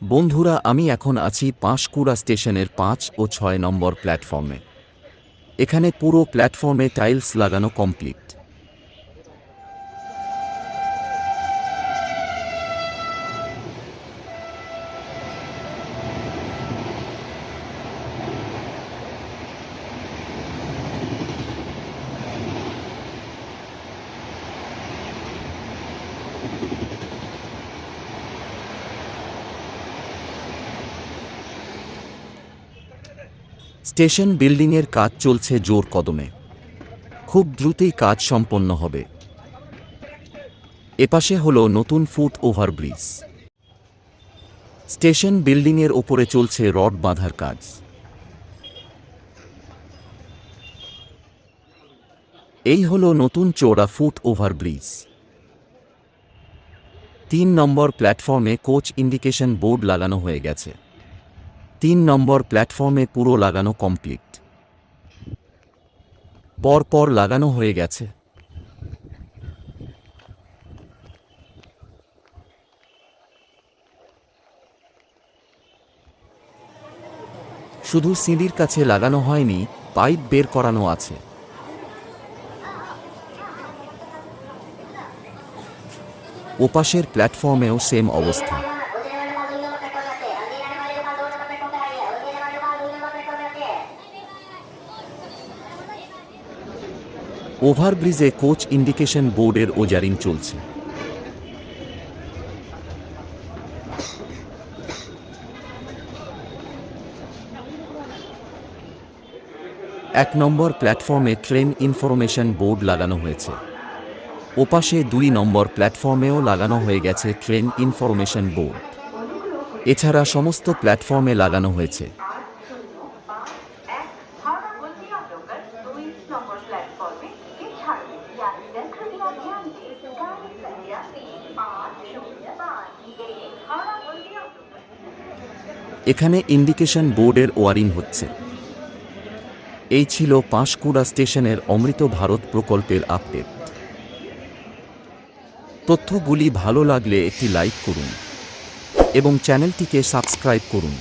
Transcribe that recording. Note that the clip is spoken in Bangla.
বন্ধুরা, আমি এখন আছি পাঁশকুড়া স্টেশনের পাঁচ ও ছয় নম্বর প্ল্যাটফর্মে। এখানে পুরো প্ল্যাটফর্মে টাইলস লাগানো কমপ্লিট। স্টেশন বিল্ডিংয়ের কাজ চলছে জোর কদমে। খুব দ্রুতই কাজ সম্পন্ন হবে। এপাশে হল নতুন ফুট ওভারব্রিজ। স্টেশন বিল্ডিংয়ের ওপরে চলছে রড বাঁধার কাজ। এই হল নতুন চোরা ফুট ওভারব্রিজ। তিন নম্বর প্ল্যাটফর্মে কোচ ইন্ডিকেশন বোর্ড লাগানো হয়ে গেছে। তিন নম্বর প্ল্যাটফর্মে পুরো লাগানো কমপ্লিট। পর পর লাগানো হয়ে গেছে। শুধু সিঁড়ির কাছে লাগানো হয়নি, পাইপ বের করানো আছে। ওপাশের প্ল্যাটফর্মেও সেম অবস্থা। ওভারব্রিজে কোচ ইন্ডিকেশন বোর্ডের ওজারিং চলছে। এক নম্বর প্ল্যাটফর্মে ট্রেন ইনফরমেশন বোর্ড লাগানো হয়েছে। ওপাশে দুই নম্বর প্ল্যাটফর্মেও লাগানো হয়ে গেছে ট্রেন ইনফরমেশন বোর্ড। এছাড়া সমস্ত প্ল্যাটফর্মে লাগানো হয়েছে। এখানে ইন্ডিকেশন বোর্ডের ওয়ারিং হচ্ছে। এই ছিল পাঁশকুড়া স্টেশনের অমৃত ভারত প্রকল্পের আপডেট। তথ্যগুলি ভালো লাগলে একটি লাইক করুন এবং চ্যানেলটিকে সাবস্ক্রাইব করুন।